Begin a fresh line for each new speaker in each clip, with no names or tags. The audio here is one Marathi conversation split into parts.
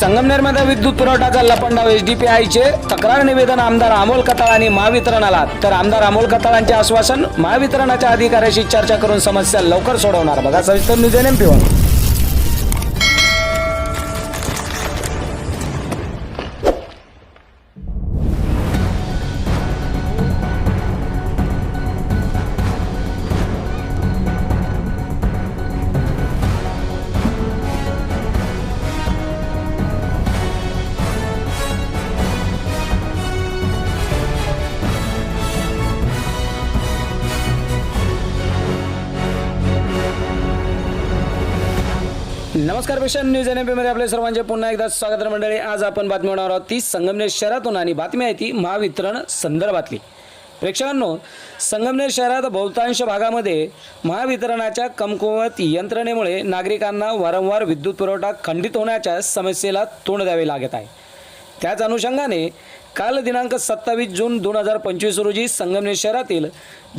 संगमनेरमध्ये विद्युत पुरवठाचा लपंडाव एच डी पी तक्रार निवेदन आमदार अमोल कताळ आणि महावितरणाला. तर आमदार अमोल कताळांचे आश्वासन महावितरणाच्या अधिकाऱ्याशी चर्चा करून समस्या लवकर सोडवणार. बघा सविस्तर न्यूज एन एम नमस्कार पेशन न्यूज एनमध्ये आपले सर्वांचे पुन्हा एकदा स्वागत मंडळी. आज आपण बातमी होणार आहोत ती संगमनेर शहरातून आणि बातमी आहे ती महावितरण संदर्भातली. प्रेक्षकांनो संगमनेर शहरात बहुतांश भागामध्ये महावितरणाच्या कमकुवत यंत्रणेमुळे नागरिकांना वारंवार विद्युत पुरवठा खंडित होण्याच्या समस्येला तोंड द्यावे लागत आहे. त्याच अनुषंगाने काल दिनांक सत्तावीस जून दोन हजार पंचवीस रोजी संगमनेर शहरातील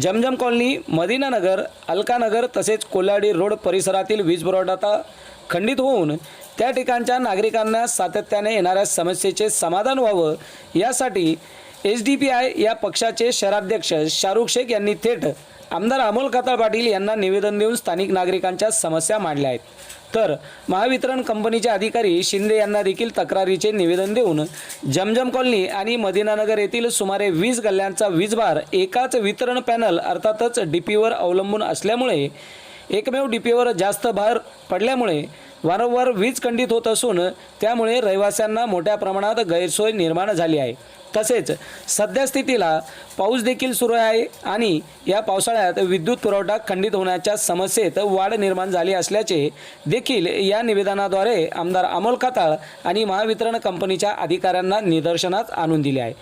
जमजम कॉलनी मदिनानगर अलकानगर तसेच कोल्हाडी रोड परिसरातील वीज पुरवठा खंडित होऊन त्या ठिकाणच्या नागरिकांना सातत्याने येणाऱ्या समस्येचे समाधान व्हावं यासाठी एच डी पी आय या पक्षाचे शहराध्यक्ष शाहरुख शेख यांनी थेट आमदार अमोल कताळ पाटील यांना निवेदन देऊन स्थानिक नागरिकांच्या समस्या मांडल्या आहेत. तर महावितरण कंपनीचे अधिकारी शिंदे यांना देखील तक्रारीचे निवेदन देऊन जमजम कॉलनी आणि मदिनानगर येथील सुमारे वीस गल्ल्यांचा वीजभार एकाच वितरण पॅनल अर्थातच डी पीवर अवलंबून असल्यामुळे एकमेव डीपीवर जास्त भार पडल्यामुळे वारंवार वीज खंडित होत असून त्यामुळे रहिवाशांना मोठ्या प्रमाणात गैरसोय निर्माण झाली आहे. तसेच सध्या स्थितीला पाऊस देखील सुरू आहे आणि या पावसाळ्यात विद्युत पुरवठा खंडित होण्याच्या समस्येत वाढ निर्माण झाली असल्याचे देखील या निवेदनाद्वारे आमदार अमोल खताळ आणि महावितरण कंपनीच्या अधिकाऱ्यांना निदर्शनात आणून दिले आहे.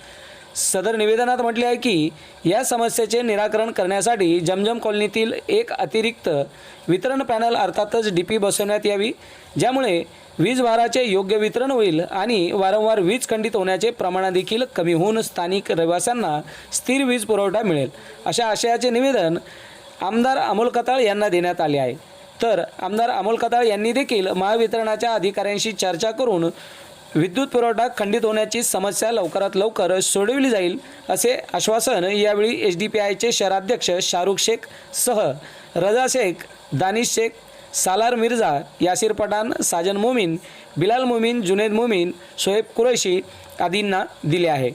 सदर निवेदनात म्हटले आहे की या समस्येचे निराकरण करण्यासाठी जमजम कॉलनीतील एक अतिरिक्त वितरण पॅनल अर्थातच डी पी बसवण्यात यावी ज्यामुळे वीज भाराचे योग्य वितरण होईल आणि वारंवार वीज खंडित होण्याचे प्रमाण देखील कमी होऊन स्थानिक रहिवाशांना स्थिर वीज पुरवठा मिळेल. अशा आशयाचे निवेदन आमदार अमोल कताळ यांना देण्यात आले आहे. तर आमदार अमोल कताळ यांनी देखील महावितरणाच्या अधिकाऱ्यांशी चर्चा करून विद्युत पुरवठा खंडित होण्याची समस्या लवकरात लवकर सोडविली जाईल असे आश्वासन यावेळी एच डी पी आयचे शहराध्यक्ष शाहरुख शेख सह रजा शेख दानिश शेख सालार मिर्झा यासिर पठाण साजन मोमीन बिलाल मोमीन जुनेद मोमीन शोएब कुरैशी आदींना दिले आहे.